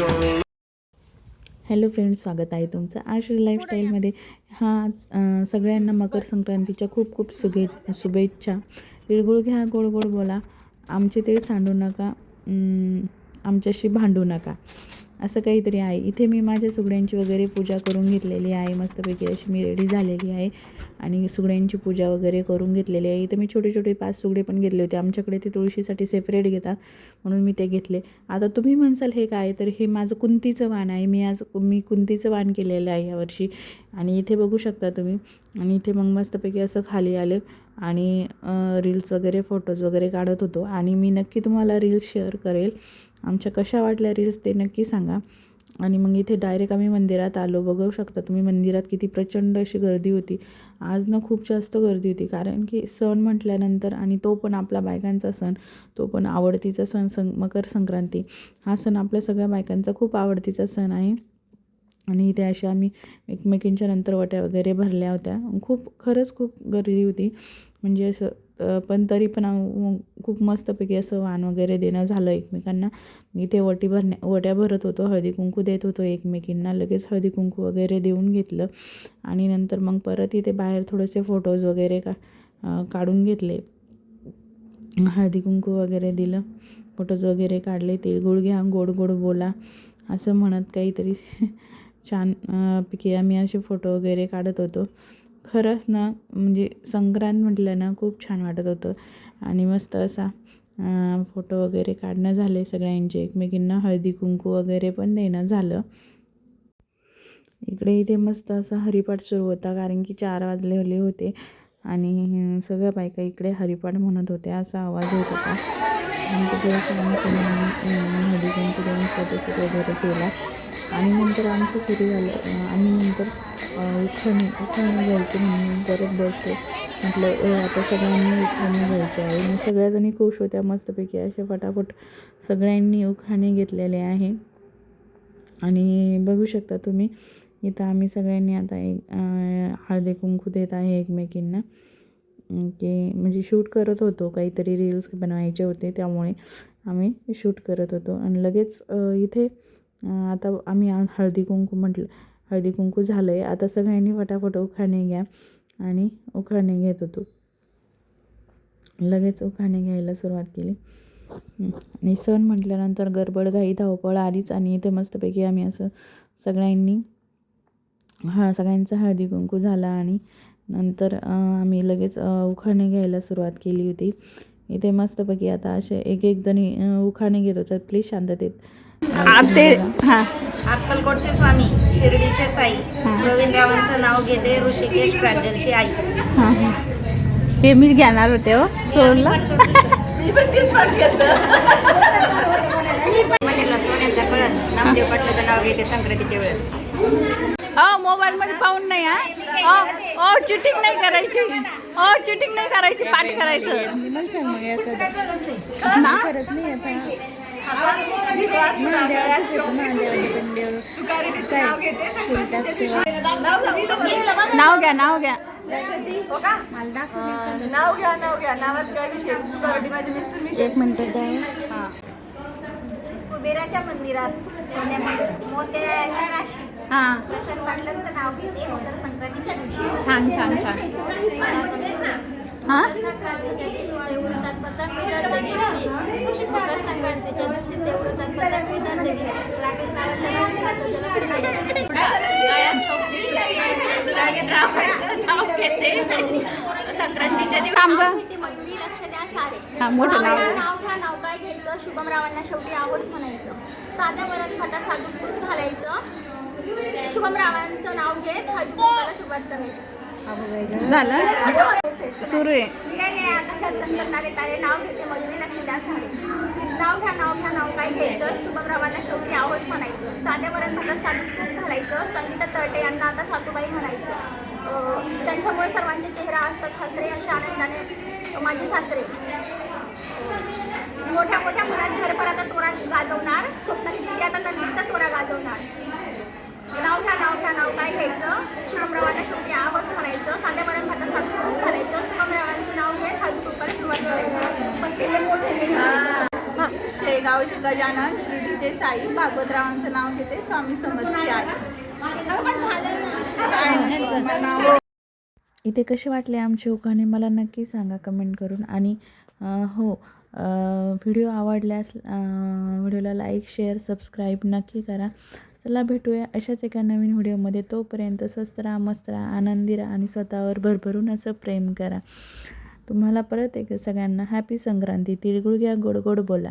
Hello friends स्वागत आहे तुमचं आज लाईफस्टाईलमध्ये. हा सगळ्यांना मकर संक्रांतीच्या खूप खूप सुगे शुभेच्छा. तिळगुळ घ्या गोड गोड बोला. आमचे ते सांडू नका आमच्याशी भांडू नका. असं काहीतरी आहे. इथे मी माझ्या सुगड्यांची वगैरे पूजा करून घेतलेली आहे. मस्तपैकी अशी मी रेडी झालेली आहे. आणि सुगड्यांची पूजा वगैरे करून घेतलेली आहे. इथे मी छोटे छोटे पाच सुगडे पण घेतले होते. आमच्याकडे ते तुळशीसाठी सेपरेट घेतात. म्हणून मी ते घेतले. आता तुम्ही म्हणसाल हे काय? तर हे माझं कुंतीचं वाण आहे. मी आज मी कुंतीचं वाण केलेलं आहे यावर्षी आणि इथे बघू शकता तुम्ही. आणि इथे मग मस्तपैकी असं खाली आले आणि रील्स वगैरे फोटोज वगैरे काढत होतो. आणि मी नक्की तुम्हाला रील्स शेअर करेल. आमच्या कशा वाटल्या रील्स ते नक्की सांगा. आणि मग इथे डायरेक्ट आम्ही मंदिरात आलो. बघू शकता तुम्ही मंदिरात किती प्रचंड अशी गर्दी होती. आज ना खूप जास्त गर्दी होती. कारण की सण म्हटल्यानंतर आणि तो पण आपला बायकांचा सण तो पण आवडतीचा सण सं मकर संक्रांती हा सण आपल्या सगळ्या बायकांचा खूप आवडतीचा सण आहे. आणि इथे अशा आम्ही एकमेकींच्या नंतर वट्या वगैरे भरल्या होत्या. खूप खरंच खूप गर्दी होती. म्हणजे असं पण तरी पण खूप मस्तपैकी असं वाण वगैरे देणं झालं एकमेकांना. इथे वटी भरण्या वट्या भरत होतो हळदी कुंकू देत होतो एकमेकींना. लगेच हळदी कुंकू वगैरे देऊन घेतलं. आणि नंतर मग परत इथे बाहेर थोडेसे फोटोज वगैरे का काढून घेतले. हळदी कुंकू वगैरे दिलं. फोटोज वगैरे काढले. तिळगुळ घ्या गोड गोड बोला. असं म्हणत काहीतरी. छान आम्ही असे फोटो वगैरे काढत होतो. खरंच ना म्हणजे संक्रांत म्हटलं ना खूप छान वाटत होतं. आणि मस्त असा फोटो वगैरे काढणं झाले सगळ्यांचे. एकमेकींना हळदी कुंकू वगैरे पण देणं झालं. इकडे इथे मस्त असा हरिपाठ सुरू होता कारण की चार वाजलेले होते. आणि सगळ्या बायका इकडे हरिपाठ म्हणत होत्या असा आवाज येत होता. आणि तिकडे हळदी कुंकू देऊन फोटोशूट वगैरे केला. आणि नंतर आमचं सुरू झालं. आणि आम्ही नंतर अं, उखाणे घ्यायची म्हणून परत बसतो म्हटलं "ए, आता सगळ्यांनी उखाणी घ्यायची आहे. मी सगळ्याजणी खुश होत्या मस्तपैकी असे फटाफट सगळ्यांनी उखाणे घेतलेले आहे. आणि बघू शकता तुम्ही इथं आम्ही सगळ्यांनी आता एक हळदी कुंकू देत आहे एकमेकींना. की म्हणजे शूट करत होतो काहीतरी रील्स बनवायचे होते त्यामुळे आम्ही शूट करत होतो. आणि लगेच इथे आता आम्ही हळदी कुंकू म्हटलं हळदी कुंकू झालं आहे आता सगळ्यांनी फटाफट उखाणे घ्या आणि उखाणे घेत होतो. लगेच उखाणे घ्यायला सुरुवात केली. आणि सण म्हटल्यानंतर गडबड घाई धावपळ आलीच आणि इथे मस्तपैकी आम्ही असं सगळ्यांनी हा सगळ्यांचा हळदी कुंकू झाला आणि नंतर आम्ही लगेच उखाणे घ्यायला सुरुवात केली होती. इथे मस्तपैकी आता असे एक एक जणी उखाणे घेत होतात. प्लीज शांततेत. अं, ते बघा. हां. अक्कलकोटचे स्वामी शिर्डीचे साई प्रवीण रावांचं नाव घेते ऋषिकेश प्रांजलची आई. हां हे. मी घेणार होते हो सोडलं हो मोबाईल मध्ये पाहून नाही हा. ओ ओ चिटिंग नाही करायची. ओ चिटिंग नाही करायची पाठ करायचं. नाव घ्या नाव घ्या. नाव घ्या नाव घ्या नावात काय विशेष माझे मिस्टर मी एक मिनिट कुबेराच्या मंदिरात सोन्यामध्ये मोत्याच्या राशी. हां. प्रशांत पाटलांचं नाव घेते मकर संक्रांतीच्या दिवशी. छान छान छान. हां संक्रांतीच्या दिवशी ते उरतात पतंग विदर्भ घेतली मकर संक्रांतीच्या दिवशी ते उरतात पतंग विदर्भ घेतली राकेश नावाच्या माणसाचं जरा फिरायचं. गळ्यात शोभते, लागेल रावांचं नाव घेते संक्रांतीच्या दिवशी मोठं नाव घ्या. नाव काय घ्यायचं? शुभम रावांना शेवटी आवच म्हणायचं. साध्या वरण फटा साधून घालायचं. शुभम रावांचं नाव घेत हळदी सुरुवात करायचं. झालं. सुरू आहे. आकाशात तारे नाव घेते मयुरी लक्ष द्या नाव घ्या नाव घ्या नाव काय घ्यायचं? शुभमरावांना शेवटी आहोच म्हणायचं. साध्या वरण साधू तूप घालायचं. संगीता तळटे यांना आता सासूबाई म्हणायचं. त्यांच्यामुळे सर्वांचे चेहरा असतात हसरे अशा आनंदाने माझे सासरे. मोठ्या मोठ्या मुलात घरभर आता तोरा गाजवणार. स्वप्नाली दिदी आता नंदीचा तोरा गाजवणार. नाव घ्या नाव घ्या नाव काय घ्यायचं? शुभमरावांना शेवटी आवच म्हणायचं साध्या वरण भातात साधून तूप घालायचं शुभमरावांचं नाव घेत हळदी कुंकाला सुरुवात करायचं बसलेले मोठे शेत शेगावचे गजानन शिर्डीचे साई भागवतरावांचं नाव घेते स्वामी समर्थची आहे. इथे कसे वाटले आमचे उखाणे? मला नक्की सांगा कमेंट करून. आणि हो व्हिडिओ आवडल्यास व्हिडिओला लाईक शेअर सबस्क्राईब नक्की करा. चला भेटूया अशाच एका नवीन व्हिडिओमध्ये तोपर्यंत स्वस्त राहा मस्त राहा आनंदी राहा आणि स्वतःवर भरभरून असं प्रेम करा. तुम्हाला परत एक सगळ्यांना हॅपी संक्रांती. तिळगुळ घ्या गोड गोड बोला.